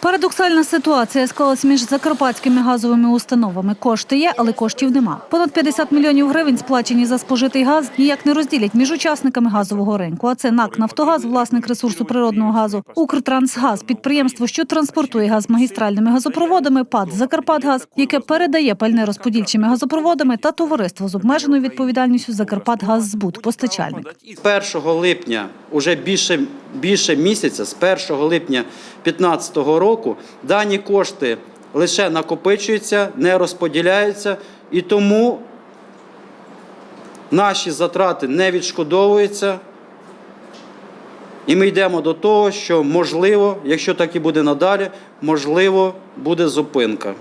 Парадоксальна ситуація склалась між закарпатськими газовими установами. Кошти є, але коштів нема. Понад 50 мільйонів гривень, сплачені за спожитий газ, ніяк не розділять між учасниками газового ринку. А це НАК «Нафтогаз», власник ресурсу природного газу, Укртрансгаз, підприємство, що транспортує газ магістральними газопроводами, ПАД «Закарпатгаз», яке передає пальне розподільчими газопроводами, та товариство з обмеженою відповідальністю «Закарпатгаззбут» – постачальник. З 1 липня, уже більше, більше місяця, з 1 липня 2015 року, дані кошти лише накопичуються, не розподіляються, і тому наші затрати не відшкодовуються. І ми йдемо до того, що можливо, якщо так і буде надалі, можливо, буде зупинка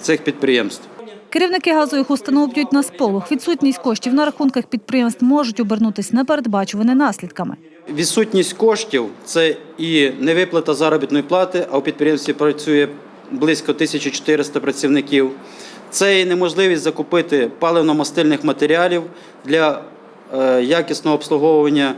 цих підприємств. Керівники газових установ б'ють на сполох. Відсутність коштів на рахунках підприємств можуть обернутися непередбачуваними наслідками. Відсутність коштів це і невиплата заробітної плати, а у підприємстві працює близько 1400 працівників. Це і неможливість закупити паливно-мастильних матеріалів для е, якісного обслуговування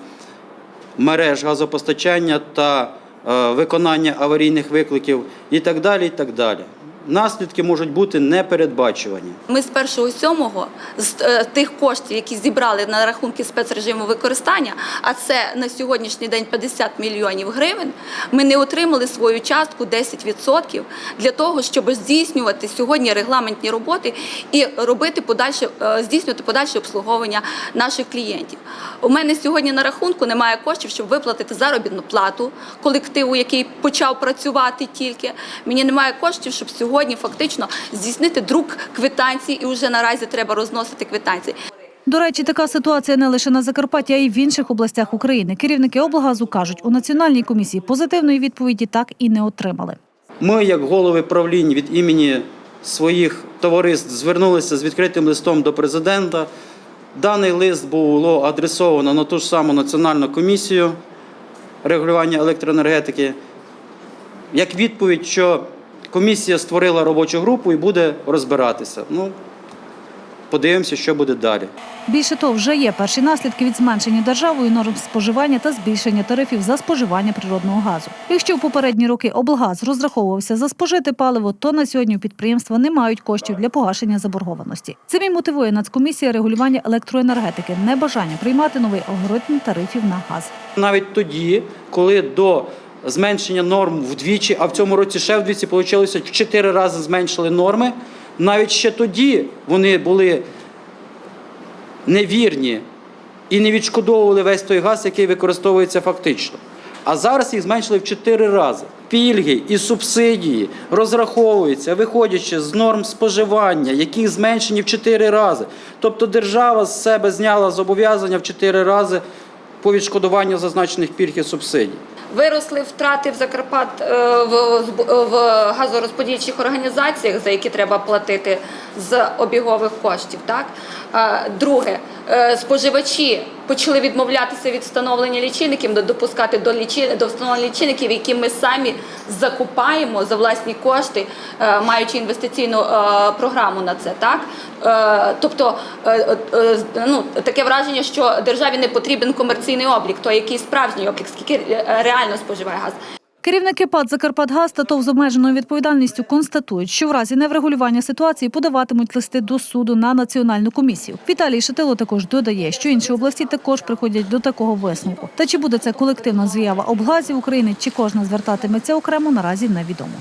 мереж газопостачання та е, виконання аварійних викликів і так далі. І так далі. Наслідки можуть бути непередбачувані. Ми з 1.7 з е, тих коштів, які зібрали на рахунки спецрежиму використання, а це на сьогоднішній день 50 мільйонів гривень, ми не отримали свою частку 10% для того, щоб здійснювати сьогодні регламентні роботи і робити подальше, е, здійснювати подальше обслуговування наших клієнтів. У мене сьогодні на рахунку немає коштів, щоб виплатити заробітну плату колективу, який почав працювати тільки. Мені немає коштів, щоб сьогодні фактично здійснити друк квитанцій, і вже наразі треба розносити квитанції. До речі, така ситуація не лише на Закарпатті, а й в інших областях України. Керівники облгазу кажуть, у національній комісії позитивної відповіді так і не отримали. Ми, як голови правлінь від імені своїх товариств, звернулися з відкритим листом до президента. Даний лист було адресовано на ту ж саму національну комісію регулювання електроенергетики. Як відповідь, що комісія створила робочу групу і буде розбиратися. Ну, подивимося, що буде далі. Більше того, вже є перші наслідки від зменшення державою норм споживання та збільшення тарифів за споживання природного газу. Якщо в попередні роки облгаз розраховувався за спожите паливо, то на сьогодні у підприємства не мають коштів для погашення заборгованості. Цим і мотивує Нацкомісія регулювання електроенергетики небажання приймати новий алгоритм тарифів на газ. Навіть тоді, коли до зменшення норм вдвічі, а в цьому році ще вдвічі вийшло, в чотири рази зменшили норми, навіть ще тоді вони були невірні і не відшкодовували весь той газ, який використовується фактично. А зараз їх зменшили в чотири рази. Пільги і субсидії розраховуються, виходячи з норм споживання, які зменшені в чотири рази. Тобто держава з себе зняла зобов'язання в чотири рази по відшкодуванню зазначених пільг і субсидій. Виросли втрати в Закарпат е, в, газорозподільчих організаціях, за які треба платити з обігових коштів. Так Е, друге, споживачі почали відмовлятися від встановлення лічильників, до- допускати до лічи- до встановлення лічильників, які ми самі закупаємо за власні кошти, е, маючи інвестиційну е, програму на це. Так Е, тобто е, е, ну таке враження, що державі не потрібен комерційний облік, той який справжній облік, скільки е, реально споживає газ. Керівники ПАД «Закарпатгаз» та ТОВ з обмеженою відповідальністю констатують, що в разі неврегулювання ситуації подаватимуть листи до суду на національну комісію. Віталій Шатило також додає, що інші області також приходять до такого висновку. Та чи буде це колективна заява облгазів України, чи кожна звертатиметься окремо, наразі невідомо.